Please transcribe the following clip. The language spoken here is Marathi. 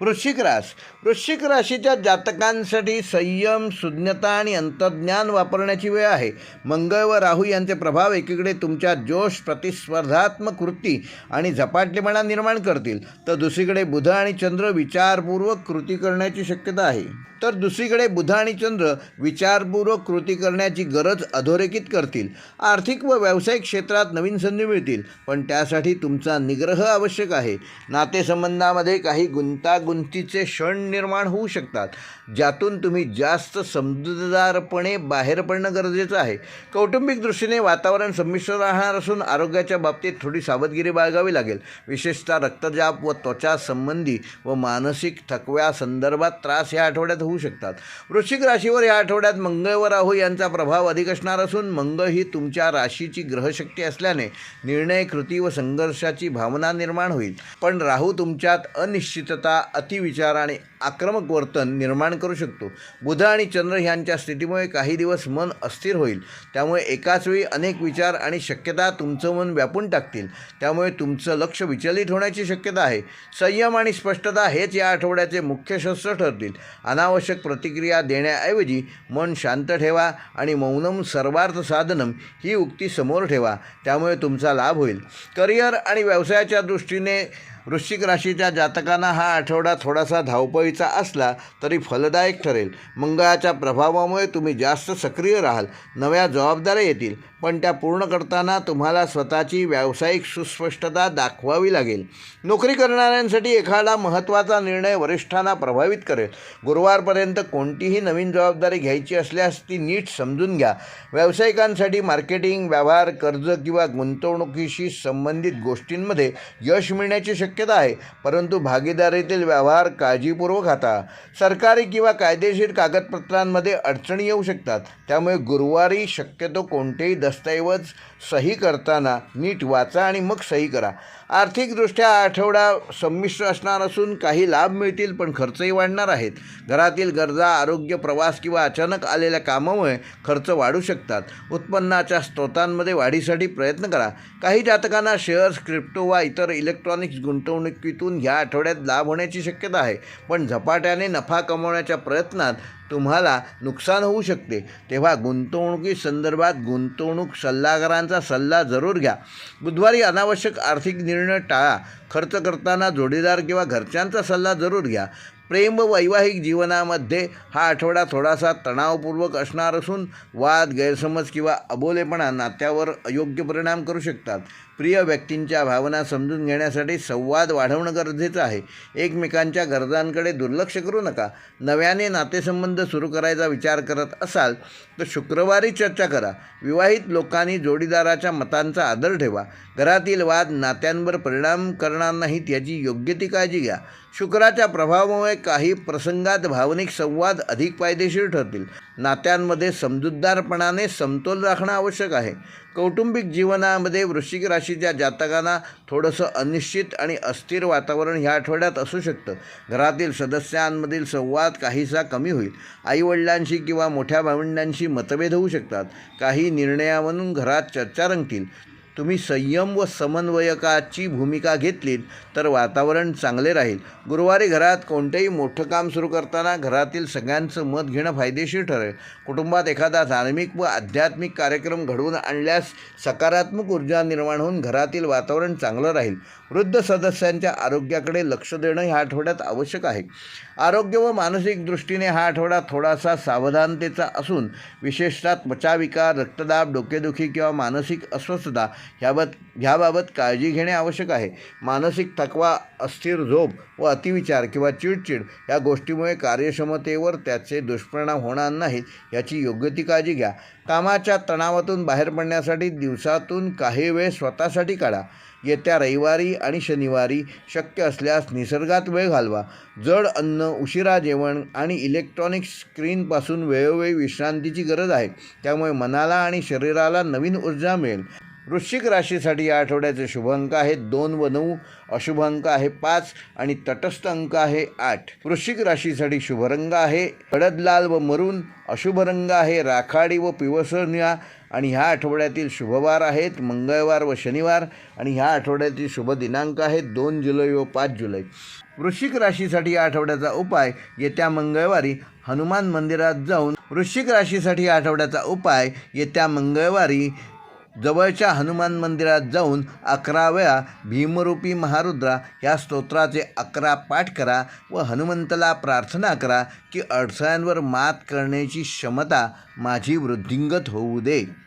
वृश्चिक रास वृश्चिक राशीच्या जातकांसाठी संयम सुज्ञता आणि अंतर्ज्ञान वापरण्याची वेळ आहे. मंगळ व राहू यांचे प्रभाव एकीकडे तुमच्या जोश प्रतिस्पर्धात्मक वृत्ती आणि झपाटलेपणा निर्माण करतील तर दुसरीकडे बुध आणि चंद्र विचारपूर्वक कृती करण्याची शक्यता आहे. तर दुसरीकडे बुध आणि चंद्र विचारपूर्वक कृती करण्याची गरज अधोरेखित करतील. आर्थिक व व्यावसायिक क्षेत्रात नवीन संधी मिळतील पण त्यासाठी तुमचा निग्रह आवश्यक आहे. नातेसंबंधामध्ये काही गुंताग गुंतागुंतीचे क्षण निर्माण होऊ शकतात ज्यातून तुम्ही जास्त समजूतदारपणे बाहेर पडणं गरजेचं आहे. कौटुंबिक दृष्टीने वातावरण संमिश्र राहणार असून आरोग्याच्या बाबतीत थोडी सावधगिरी बाळगावी लागेल. विशेषतः रक्तजाप व त्वचा संबंधी व मानसिक थकव्या संदर्भात त्रास या आठवड्यात होऊ शकतात. वृश्चिक राशीवर या आठवड्यात मंगळ व राहू यांचा प्रभाव अधिक असणार असून मंगळ ही तुमच्या राशीची ग्रहशक्ती असल्याने निर्णय कृती व संघर्षाची भावना निर्माण होईल. पण राहू तुमच्यात अनिश्चितता अतिविचार आणि आक्रमक वर्तन निर्माण करू शकतो. बुध आणि चंद्र ह्यांच्या स्थितीमुळे काही दिवस मन अस्थिर होईल. त्यामुळे एकाच वेळी अनेक विचार आणि शक्यता तुमचं मन व्यापून टाकतील. त्यामुळे तुमचं लक्ष विचलित होण्याची शक्यता आहे. संयम आणि स्पष्टता हेच या आठवड्याचे मुख्य शस्त्र ठरतील. अनावश्यक प्रतिक्रिया देण्याऐवजी मन शांत ठेवा आणि मौनम सर्वार्थ साधनम ही उक्ती समोर ठेवा. त्यामुळे तुमचा लाभ होईल. करिअर आणि व्यवसायाच्या दृष्टीने वृश्चिक राशीच्या जातकांना हा आठवडा थोडासा धावपळीचा असला तरी फलदायक ठरेल. मंगळाच्या प्रभावामुळे तुम्ही जास्त सक्रिय राहाल. नव्या जबाबदाऱ्या येतील पण त्या पूर्ण करताना तुम्हाला स्वतःची व्यावसायिक सुस्पष्टता दाखवावी लागेल. नोकरी करणाऱ्यांसाठी एखादा महत्त्वाचा निर्णय वरिष्ठांना प्रभावित करेल. गुरुवारपर्यंत कोणतीही नवीन जबाबदारी घ्यायची असल्यास ती नीट समजून घ्या. व्यावसायिकांसाठी मार्केटिंग व्यवहार कर्ज किंवा गुंतवणुकीशी संबंधित गोष्टींमध्ये यश मिळण्याची शक्यता शक्यता आहे. परंतु भागीदारीतील व्यवहार काळजीपूर्वक हाता. सरकारी किंवा कायदेशीर कागदपत्रांमध्ये अडचणी येऊ शकतात. त्यामुळे गुरुवारी शक्यतो कोणतेही दस्तऐवज सही करताना नीट वाचा आणि मग सही करा. आर्थिकदृष्ट्या आठवडा संमिश्र असणार असून काही लाभ मिळतील पण खर्चही वाढणार आहेत. घरातील गरजा आरोग्य प्रवास किंवा अचानक आलेल्या कामामुळे खर्च वाढू शकतात. उत्पन्नाच्या स्रोतांमध्ये वाढीसाठी प्रयत्न करा. काही जातकांना शेअर्स क्रिप्टो वा इतर इलेक्ट्रॉनिक्स गुंतवणुकीतून ह्या आठवड्यात लाभ होण्याची शक्यता आहे. पण झपाट्याने नफा कमवण्याच्या प्रयत्नात तुम्हाला नुकसान होऊ शकते. तेव्हा गुंतवणुकी संदर्भात गुंतवणूक सल्लागारांचा सल्ला जरूर घ्या. बुधवारी अनावश्यक आर्थिक निर्णय टाळा. खर्च करताना जोडीदार किंवा घरच्यांचा सल्ला जरूर घ्या. प्रेम व वैवाहिक जीवनामध्ये हा आठवडा थोडासा तणावपूर्वक असणार असून वाद गैरसमज किंवा अबोलेपणा नात्यावर अयोग्य परिणाम करू शकतात. प्रिय व्यक्तींच्या भावना समजून घेण्यासाठी संवाद वाढवणं गरजेचं आहे. एकमेकांच्या गरजांकडे दुर्लक्ष करू नका. नव्याने नातेसंबंध सुरू करायचा विचार करत असाल तर शुक्रवारी चर्चा करा. विवाहित लोकांनी जोडीदाराच्या मतांचा आदर ठेवा. घरातील वाद नात्यांवर परिणाम करणार नाहीत याची योग्य ती काळजी घ्या. शुक्राच्या प्रभावामुळे काही प्रसंगात भावनिक संवाद अधिक फायदेशीर ठरतील. नात्यांमध्ये समजूतदारपणाने समतोल राखणं आवश्यक आहे. कौटुंबिक जीवनामध्ये वृश्चिक राशीच्या जातकांना थोडंसं अनिश्चित आणि अस्थिर वातावरण ह्या आठवड्यात असू शकतं. घरातील सदस्यांमधील संवाद काहीसा कमी होईल. आईवडिलांशी किंवा मोठ्या भावंडांशी मतभेद होऊ शकतात. काही निर्णयावरून घरात चर्चा रंगतील. तुम्ही संयम व समन्वयकाची भूमिका घेतलीत तर वातावरण चांगले राहील. गुरुवारी घरात कोणतेही मोठं काम सुरू करताना घरातील सगळ्यांचं मत घेणं फायदेशीर ठरेल. कुटुंबात एखादा धार्मिक व आध्यात्मिक कार्यक्रम घडवून आणल्यास सकारात्मक ऊर्जा निर्माण होऊन घरातील वातावरण चांगलं राहील. वृद्ध सदस्यांच्या आरोग्याकडे लक्ष देणं ह्या आठवड्यात आवश्यक आहे. आरोग्य व मानसिक दृष्टीने हा आठवडा थोडासा सावधानतेचा असून विशेषतः त्वचाविकार रक्तदाब डोकेदुखी किंवा मानसिक अस्वस्थता ह्याबत ह्याबाबत काळजी घेणे आवश्यक आहे. मानसिक थकवा अस्थिर झोप व अतिविचार किंवा चिडचिड या गोष्टीमुळे कार्यक्षमतेवर त्याचे दुष्परिणाम होणार नाहीत याची योग्य ती काळजी घ्या. कामाच्या तणावातून बाहेर पडण्यासाठी दिवसातून काही वेळ स्वतःसाठी काढा. येत्या रविवारी आणि शनिवारी शक्य असल्यास निसर्गात वेळ घालवा. जड अन्न उशिरा जेवण आणि इलेक्ट्रॉनिक स्क्रीनपासून वेळोवेळी विश्रांतीची गरज आहे. त्यामुळे मनाला आणि शरीराला नवीन ऊर्जा मिळेल. वृश्चिक राशीसाठी या आठवड्याचे शुभ अंक आहेत दोन व नऊ अशुभ अंक आहे पाच आणि तटस्थ अंक आहे आठ. वृश्चिक राशीसाठी शुभ रंग आहे. हळद लाल व मरून अशुभ रंग आहे. राखाडी व पिवसर निळा आणि ह्या आठवड्यातील शुभवार आहेत. मंगळवार व शनिवार आणि ह्या आठवड्यातील शुभ दिनांक आहेत. दोन जुलै व पाच जुलै. वृश्चिक राशीसाठी या आठवड्याचा उपाय येत्या मंगळवारी हनुमान मंदिरात जाऊन वृश्चिक राशीसाठी आठवड्याचा उपाय येत्या मंगळवारी जवळच्या हनुमान मंदिरात जाऊन अकरा वेळा भीमरूपी महारुद्रा या स्तोत्राचे अकरा पाठ करा व हनुमंताला प्रार्थना करा की अडथळ्यांवर मात करण्याची क्षमता माझी वृद्धिंगत होऊ दे.